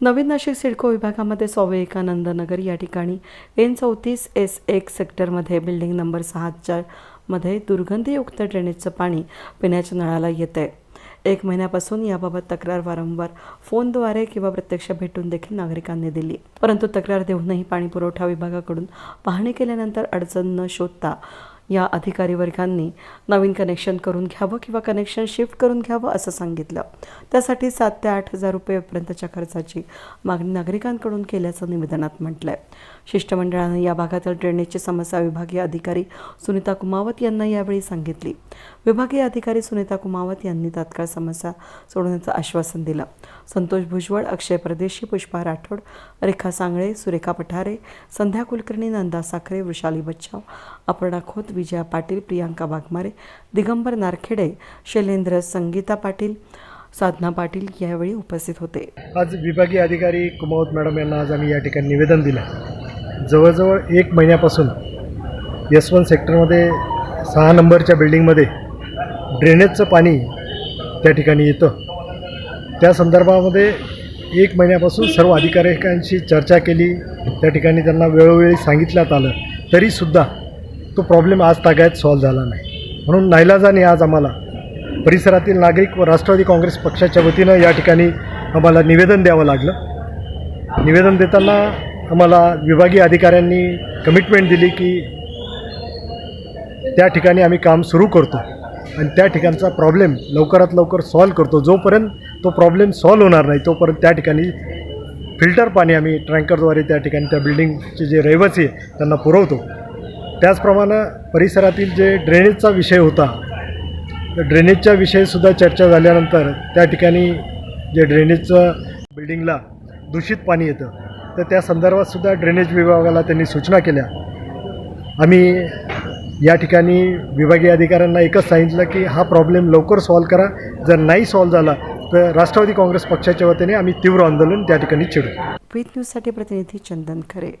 नवीन नाशिक सिडको विभागामध्ये स्वामी विवेकानंद नगर या ठिकाणी एन चौतीस एस एक सेक्टरमध्ये बिल्डिंग नंबर सहा चारमध्ये दुर्गंधीयुक्त ड्रेनेजचं पाणी पिण्याच्या नळाला येत आहे एक महिन्यापासून याबाबत तक्रार वारंवार फोनद्वारे किंवा प्रत्यक्ष भेटून देखील नागरिकांनी दिली. परंतु तक्रार देऊनही पाणी पुरवठा विभागाकडून पाहणी केल्यानंतर अडचण न शोधता या अधिकारी वर्गांनी नवीन कनेक्शन करून घ्यावं किंवा कनेक्शन शिफ्ट करून घ्यावं असं सांगितलं. त्यासाठी सात ते आठ हजार रुपयेपर्यंतच्या खर्चाची मागणी नागरिकांकडून केल्याचं निवेदनात म्हटलंय. शिष्टमंडळानं या भागातील ड्रेनेजची समस्या विभागीय अधिकारी सुनीता कुमावत यांना यावेळी सांगितली. विभागीय अधिकारी सुनीता कुमावत यांनी तात्काळ समस्या सोडवण्याचं आश्वासन दिलं. संतोष भुजबळ अक्षय परदेशी पुष्पा राठोड रेखा सांगळे सुरेखा पठारे संध्या कुलकर्णी नंदा साखरे वृषाली बच्चाव अपर्णा खोत विजया पाटील प्रियांका वाघमारे दिगंबर नारखेडे शैलेंद्र संगीता पाटील साधना पाटील यावेळी उपस्थित होते. आज विभागीय अधिकारी कुमावत मॅडम यांना आज आम्ही या ठिकाणी निवेदन दिलं. जवळजवळ एक महिन्यापासून यशवंत सेक्टरमध्ये सहा नंबरच्या बिल्डिंगमध्ये ड्रेनेजचं पाणी त्या ठिकाणी येतं. त्या संदर्भामध्ये एक महिन्यापासून सर्व अधिकाऱ्यांशी चर्चा केली. त्या ठिकाणी त्यांना वेळोवेळी सांगितल्यात आलं तरीसुद्धा तो प्रॉब्लेम आज तागायत सॉल्व्ह झाला नाही. म्हणून नाईलाजाने आज आम्हाला परिसरातील नागरिक व राष्ट्रवादी काँग्रेस पक्षाच्या वतीनं या ठिकाणी आम्हाला निवेदन द्यावं लागलं. निवेदन देताना आम्हाला विभागीय अधिकाऱ्यांनी कमिटमेंट दिली की त्या ठिकाणी आम्ही काम सुरू करतो आणि त्या ठिकाणचा प्रॉब्लेम लवकरात लवकर सॉल्व करतो. जोपर्यंत तो प्रॉब्लेम सॉल्व होणार नाही तोपर्यंत त्या ठिकाणी फिल्टर पाणी आम्ही ट्रँकरद्वारे त्या ठिकाणी त्या बिल्डिंगचे जे रहिवासी आहे त्यांना पुरवतो. त्याचप्रमाणे परिसरातील जे ड्रेनेजचा विषय होता तर ड्रेनेजच्या विषयीसुद्धा चर्चा झाल्यानंतर त्या ठिकाणी जे ड्रेनेजचं बिल्डिंगला दूषित पाणी येतं. तर त्या संदर्भातसुद्धा ड्रेनेज विभागाला त्यांनी सूचना केल्या. आम्ही या ठिकाणी विभागीय अधिकाऱ्यांना एकच सांगितलं की हा प्रॉब्लेम लवकर सॉल्व करा. जर नाही सॉल्व झाला तर राष्ट्रवादी काँग्रेस पक्षाच्या वतीने आम्ही तीव्र आंदोलन त्या ठिकाणी छेडू. विथ न्यूजसाठी प्रतिनिधी चंदन खरे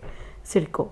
सिडको.